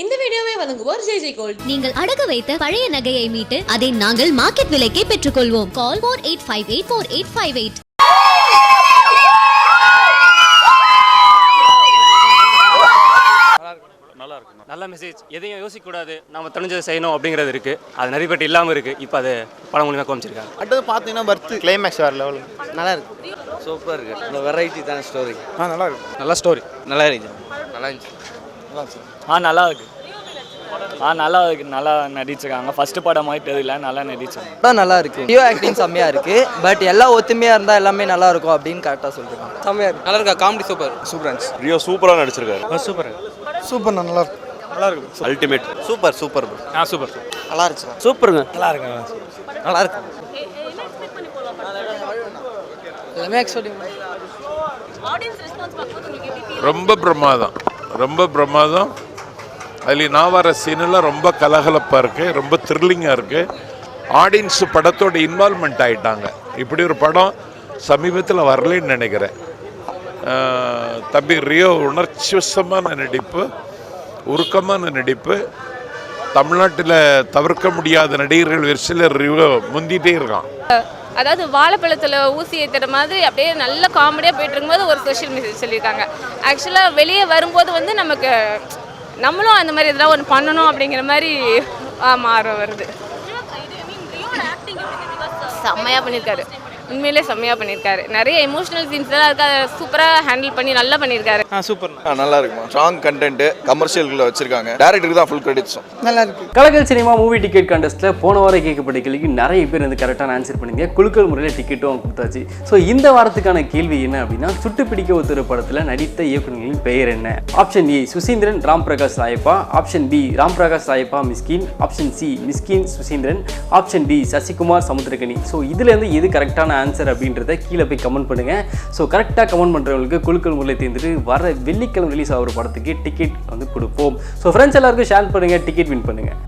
இந்த வீடியோவை வழங்குவோர் ஜெய் ஜெய் கோல்ட். நீங்கள் அடகு வைத்த பழைய நகையை மீட்டு அதை நாங்கள் மார்க்கெட் விலைக்கே பெற்றுக்கொள்வோம். Call four eight five eight four eight five eight நல்லா இருக்கும் நல்ல மெசேஜ் எதையும் யோசிக்கக்கூடாது. நம்ம தெரிஞ்சதை செய்யணும் அப்படிங்கிறது இருக்குது அது நிறைய பேர் இல்லாமல் இருக்குது இப்போ அது படம் மூலியமாக காமிச்சிருக்காங்க அடுத்தது பார்த்தீங்கன்னா பர்த் கிளைமேக்ஸ் வேறு லெவல் நல்லா இருக்கு சூப்பர் இருக்கு. இந்த வெரைட்டி தான ஸ்டோரி ஆ நல்லா இருக்கு நல்ல ஸ்டோரி நல்லா இருக்கு நல்லா இருந்துச்சு. நல்லா இருக்கு ஆ நல்லா இருக்கு. ஆ நல்லா இருக்கு. நல்லா நடிச்சிருக்காங்க. ஃபர்ஸ்ட் படம் மாதிரி தெரியல. நல்லா நடிச்சாங்க. படம் நல்லா இருக்கு. ஹியோ ஆக்டிங் செம்மையா இருக்கு. பட் எல்லாம் ஒத்துமையா இருந்தா எல்லாமே நல்லா இருக்கும் அப்படின்னு கரெக்டா சொல்லிருக்காங்க. செம்மையா இருக்கு. நல்லா இருக்கா? காமெடி சூப்பர் சூப்பர் ரியோ சூப்பராக நடிச்சிருக்காரு. சூப்பர் சூப்பர் நல்லா இருக்கு. நல்லா இருக்கு. அல்டிமேட் சூப்பர் சூப்பர் ஆ சூப்பர் நல்லா இருந்துச்சு சூப்பருங்க நல்லா இருக்கு நல்லா இருக்கு. எல்லாமே ரொம்ப பிரமாதம். ரொம்ப பிரமாதம் அதில் நான் வர சீனெல்லாம் ரொம்ப கலகலப்பாக இருக்குது ரொம்ப த்ரில்லிங்காக இருக்குது ஆடியன்ஸ் படத்தோட இன்வால்மெண்ட் ஆயிட்டாங்க. இப்படி ஒரு படம் சமீபத்தில் வரலைன்னு நினைக்கிறேன். தம்பி ரியோ உணர்ச்சிவசமான நடிப்பு உருக்கமான நடிப்பு. தமிழ்நாட்டில் தவிர்க்க முடியாத நடிகர்கள் வரிசையில் ரியோ முந்திட்டே இருக்கான். அதாவது வாழைப்பழத்தில் ஊசி ஏற்றுற மாதிரி அப்படியே நல்ல காமெடியாக போயிட்டு இருக்கும்போது ஒரு சோஷியல் மெசேஜ் சொல்லியிருக்காங்க. ஆக்சுவலாக வெளியே வரும்போது வந்து நமக்கு நம்மளும் அந்த மாதிரி எதனா ஒன்று பண்ணணும் அப்படிங்கிற மாதிரி மாற வருது. செம்மையாக பண்ணியிருக்காரு உண்மையிலே செம்மையாக பண்ணியிருக்காரு. நிறைய எமோஷனல் சீன்ஸ்லாம் இருக்கு அதை சூப்பராக ஹேண்டில் பண்ணி நல்லா பண்ணியிருக்காரு. ஆ சூப்பர் நல்லா இருக்குமா ஸ்ட்ராங் கண்டென்ட் கமர்ஷியலுக்குள்ள வச்சிருக்காங்க. டேரக்டருக்கு தான் ஃபுல் கிரெடிட்ஸும் நல்லா இருக்கு. கலக்கல் சினிமா மூவி டிக்கெட் கண்டஸ்ட்டில் போன வாரம் கேட்கப்பட்ட கேள்விக்கு நிறைய பேர் வந்து கரெக்டான ஆன்சர் பண்ணீங்க. குழுக்கள் முறையில் டிக்கெட்டும் கொடுத்தாச்சு. ஸோ இந்த வாரத்துக்கான கேள்வி என்ன அப்படின்னா சுட்டு பிடிக்க ஒருத்தர் படத்தில் நடித்த இயக்குநர்களின் பெயர் என்ன? Option A Suseenthiran Ram Prakash Rayappa. Option B Ram Prakash Rayappa Mysskin option C Mysskin Suseenthiran. Option D Sasikumar Samuthirakani so இதுலேருந்து எது கரெக்டான ஆன்சர் அப்படின்றத கீழே போய் கமெண்ட் பண்ணுங்கள் ஸோ கரெக்டாக கமெண்ட் பண்ணுறவங்களுக்கு குழுக்கள் முறையில் தேர்ந்துட்டு வர வெள்ளிக்கிழமை ரிலீஸ் ஆகிற படத்துக்கு டிக்கெட் வந்து கொடுப்போம். ஸோ ஃப்ரெண்ட்ஸ் எல்லாருக்கும் ஷேர் பண்ணுங்கள் டிக்கெட் வின் பண்ணுங்கள்